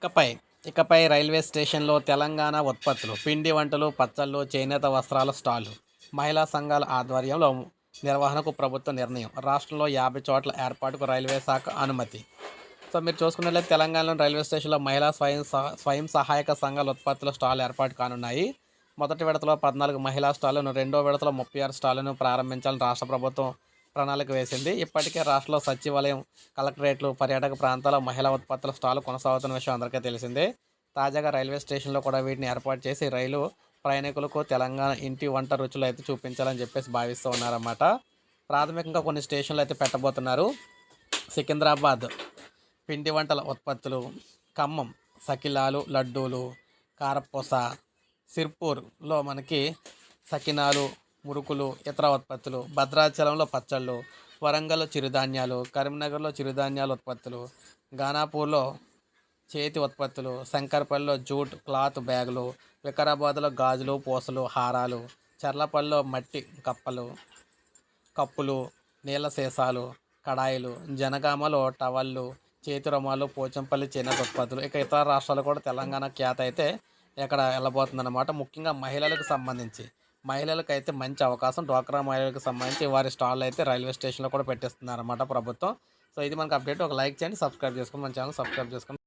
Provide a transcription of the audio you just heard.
ఇకపై ఇకపై రైల్వే స్టేషన్లో తెలంగాణ ఉత్పత్తులు పిండి వంటలు పచ్చళ్ళు చేనేత వస్త్రాల స్టాళ్ళు. మహిళా సంఘాల ఆధ్వర్యంలో నిర్వహణకు ప్రభుత్వ నిర్ణయం. రాష్ట్రంలో యాభై చోట్ల ఏర్పాటుకు రైల్వే శాఖ అనుమతి. సో మీరు చూసుకున్నట్లయితే తెలంగాణలోని రైల్వే స్టేషన్లో మహిళా స్వయం సహ- స్వయం సహాయక సంఘాల ఉత్పత్తుల స్టాల్ ఏర్పాటు కానున్నాయి. మొదటి విడతలో పద్నాలుగు మహిళా స్టాళ్ళను రెండో విడతలో ముప్పై ఆరు స్టాళ్ళను ప్రారంభించాలని రాష్ట్ర ప్రభుత్వం ప్రణాళిక వేసింది. ఇప్పటికే రాష్ట్రంలో సచివాలయం కలెక్టరేట్లు పర్యాటక ప్రాంతాల మహిళా ఉత్పత్తుల స్టాలు కొనసాగుతున్న విషయం అందరికీ తెలిసిందే. తాజాగా రైల్వే స్టేషన్లో కూడా వీటిని ఏర్పాటు చేసి రైలు ప్రయాణికులకు తెలంగాణ ఇంటి వంట రుచులు అయితే చూపించాలని చెప్పేసి భావిస్తూ ఉన్నారన్నమాట. ప్రాథమికంగా కొన్ని స్టేషన్లు అయితే పెట్టబోతున్నారు. సికింద్రాబాద్ పిండి వంటల ఉత్పత్తులు ఖమ్మం సకిలాలు లడ్డూలు కారపూస సిర్పూర్లో మనకి సకినాలు మురుకులు ఇతర ఉత్పత్తులు భద్రాచలంలో పచ్చళ్ళు వరంగల్లో చిరుధాన్యాలు కరీంనగర్లో చిరుధాన్యాల ఉత్పత్తులు ఘానాపూర్లో చేతి ఉత్పత్తులు శంకర్పల్లిలో జూట్ క్లాత్ బ్యాగులు వికారాబాద్లో గాజులు పూసలు హారాలు చర్లపల్లిలో మట్టి కప్పలు కప్పులు నీళ్ళ సీసాలు కడాయిలు జనగామలో టవళ్ళు చేతి రుమాలు పోచంపల్లి చేనేత ఉత్పత్తులు. ఇక ఇతర రాష్ట్రాలు కూడా తెలంగాణ ఖ్యాత అయితే ఇక్కడ వెళ్ళబోతుందన్నమాట. ముఖ్యంగా మహిళలకు సంబంధించి. మహిళలకు అయితే మంచి అవకాశం. డ్వాక్రా మహిళలకు సంబంధించి వారి స్టాల్ అయితే రైల్వే స్టేషన్లో కూడా పెట్టేస్తున్నారన్నమాట ప్రభుత్వం. సో ఇది మనకు అప్డేట్. ఒక లైక్ చేయండి సబ్స్క్రైబ్ చేసుకోండి. మన ఛానల్ సబ్స్క్రైబ్ చేసుకోండి.